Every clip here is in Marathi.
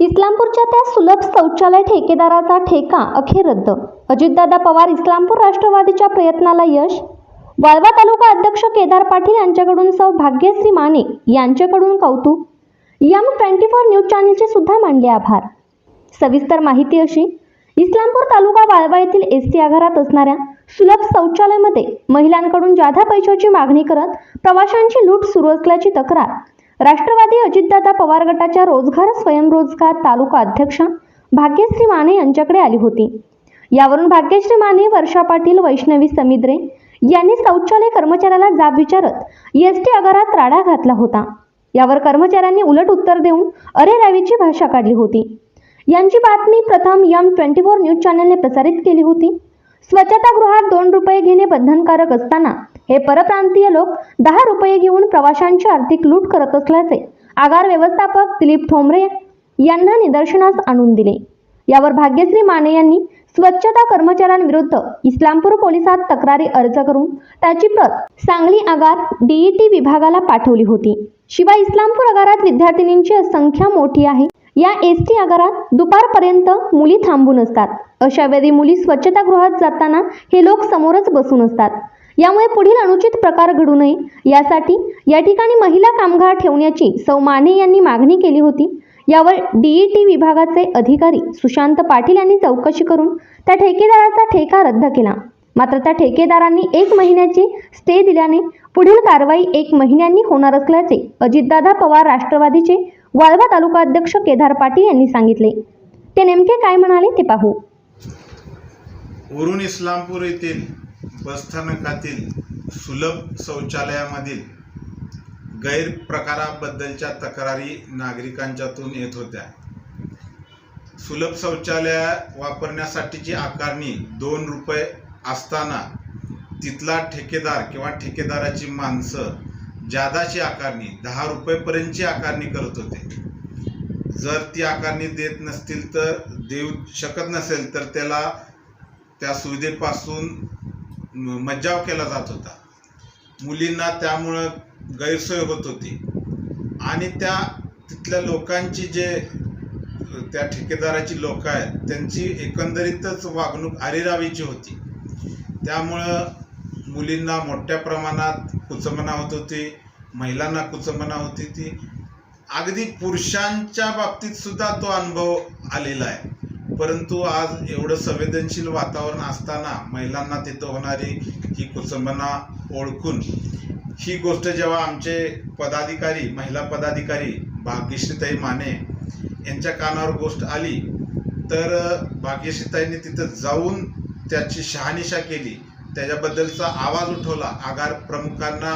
इस्लामपूरच्या त्या सुलभ शौचालय ठेकेदाराचा ठेका अखेर रद्द. अजितदादा पवार इस्लामपूर राष्ट्रवादीच्या प्रयत्नाला यश? वाळवा तालुका अध्यक्ष केदार पाटील यांच्याकडून सौ भाग्यश्री माने यांच्याकडून कौतुक? यम ट्वेंटी फोर न्यूज चॅनलचे सुद्धा मानले आभार. सविस्तर माहिती अशी इस्लामपूर तालुका वाळवा येथील एस टी आगारात असणाऱ्या सुलभ शौचालयमध्ये महिलांकडून जादा पैशाची मागणी करत प्रवाशांची लूट सुरू असल्याची तक्रार. राष्ट्रवादी अजितदादा पवार गटाच्या रोजगार स्वयंरोजगार तालुका अध्यक्षा भाग्यश्री माने यांच्याकडे आली होती. यावरून भाग्यश्री माने वर्षा पाटील वैष्णवी समिद्रे यांनी शौचालय कर्मचाऱ्याला जाब विचारत एस टी आगारात राडा घातला होता. यावर कर्मचाऱ्यांनी उलट उत्तर देऊन अरे रॅवीची भाषा काढली होती. यांची बातमी प्रथम यम ट्वेंटी फोर न्यूज चॅनलने प्रसारित केली होती. स्वच्छतागृहात दोन रुपये घेणे बंधनकारक असताना हे परप्रांतीय लोक दहा रुपये घेऊन प्रवाशांची आर्थिक लूट करत असल्याचे आगार व्यवस्थापक दिलीप ठोंबरे यांना निदर्शनास आणून दिले. यावर भाग्यश्री माने यांनी स्वच्छता कर्मचाऱ्यांविरुद्ध इस्लामपूर पोलिसात तक्रारी अर्ज करून त्याची प्रत सांगली आगार डीईटी विभागाला पाठवली होती. शिवाय इस्लामपूर आगारात विद्यार्थिनींची संख्या मोठी आहे. या एस टी आगारात दुपारपर्यंत मुली थांबून असतात. अशा वेळी मुली स्वच्छतागृहात जाताना हे लोक समोरच बसून असतात. यामुळे पुढील अनुचित प्रकार घडू नये. यासाठी या ठिकाणी महिला कामगार ठेवण्याची सौ माने यांनी मागणी केली होती. यावर डीईटी विभागाचे अधिकारी सुशांत पाटील यांनी चौकशी करून त्या ठेकेदाराचा ठेका रद्द केला. मात्र त्या ठेकेदारांनी एक महिन्याची स्टे दिल्याने पुढील कारवाई एक महिन्यांनी होणार असल्याचे अजितदादा पवार राष्ट्रवादीचे वाळवा तालुका अध्यक्ष केदार पाटील यांनी सांगितले. ते नेमके काय म्हणाले ते पाहू. वरून इस्लामपूर येथील बसस्थानकातील सुलभ शौचालयामधील गैरप्रकाराबद्दलच्या तक्रारी नागरिकांच्यातून येत होत्या. सुलभ शौचालय वापरण्यासाठीची आकारणी दोन रुपये असताना तिथला ठेकेदार किंवा ठेकेदाराची माणसं जादाची आकारणी दहा रुपयेपर्यंतची आकारणी करत होते. जर ती आकारणी देत नसतील तर देऊ शकत नसेल तर त्याला त्या सुविधेपासून मज्जाव केला जात होता. मुलींना त्यामुळं गैरसोय होत होती. आणि त्या तिथल्या लोकांची जे त्या ठेकेदाराची लोक आहेत त्यांची एकंदरीतच वागणूक अरेरावीची होती. त्यामुळं मुलींना मोठ्या प्रमाणात कुचंबना होत होती महिलांना कुचंबना होती ती अगदी पुरुषांच्या बाबतीत सुद्धा तो अनुभव आलेला आहे. परंतु आज एवढं संवेदनशील वातावरण असताना महिलांना तिथं होणारी ही कुचंबना ओळखून ही गोष्ट जेव्हा आमचे पदाधिकारी महिला पदाधिकारी भाग्यश्रीताई माने यांच्या कानावर गोष्ट आली तर भाग्यश्रीताईंनी तिथं जाऊन त्याची शहानिशा केली. त्याच्याबद्दलचा आवाज उठवला. आगार प्रमुखांना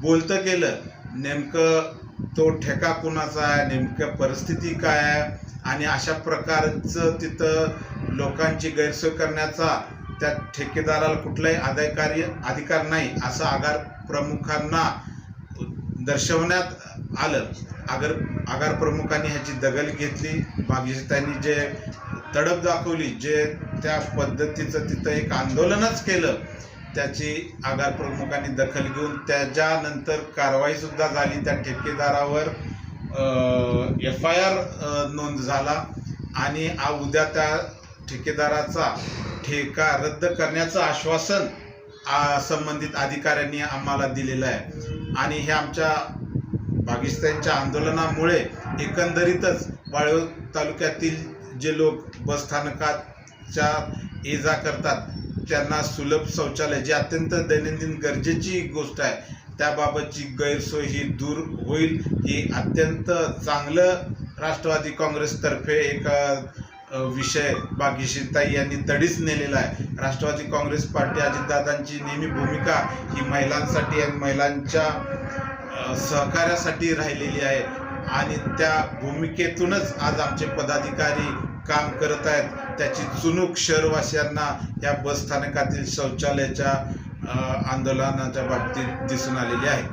बोलतं केलं. नेमकं तो ठेका कुणाचा आहे? नेमकं परिस्थिती काय आहे? आणि अशा प्रकारचं तिथं लोकांची गैरसोय करण्याचा त्या ठेकेदाराला कुठलाही अधिकारी अधिकार नाही असं आगार प्रमुखांना दर्शवण्यात आलं. आगर आगार प्रमुखांनी ह्याची दखल घेतली. भाग्यश्रीताईंनी जे तडप दाखवली जे त्या पद्धतीचं तिथं एक आंदोलनच केलं त्याची आगार प्रमुखांनी दखल घेऊन त्याच्यानंतर कारवाई सुद्धा झाली. त्या ठेकेदारावर एफ आय आर नोंद झाला आणि आ उद्या त्या ठेकेदाराचा ठेका रद्द करण्याचं आश्वासन आ, संबंधित अधिकाऱ्यांनी आम्हाला दिलेलं आहे. आणि हे आमच्या पाकिस्तानच्या आंदोलनामुळे एकंदरीतच वाळव तालुक्यातील जे लोक बसस्थानकाच्या ये जा करतात त्यांना सुलभ शौचालय जे अत्यंत दैनंदिन गरजेची गोष्ट आहे त्याबाबतची गैरसोय ही दूर होईल. ही अत्यंत चांगलं राष्ट्रवादी काँग्रेसतर्फे एक विषय बागीशीताई यांनी तडीच नेलेला आहे. राष्ट्रवादी काँग्रेस पार्टी अजितदादांची नेहमी भूमिका ही महिलांसाठी आणि महिलांच्या सहकार्यासाठी राहिलेली आहे. आणि त्या भूमिकेतूनच आज आमचे पदाधिकारी काम करत आहेत त्याची चुनूक शहरवासियांना या बसस्थानकातील शौचालयाच्या अ, आंदोलनाच्या बाबतीत दिसून आलेली आहे.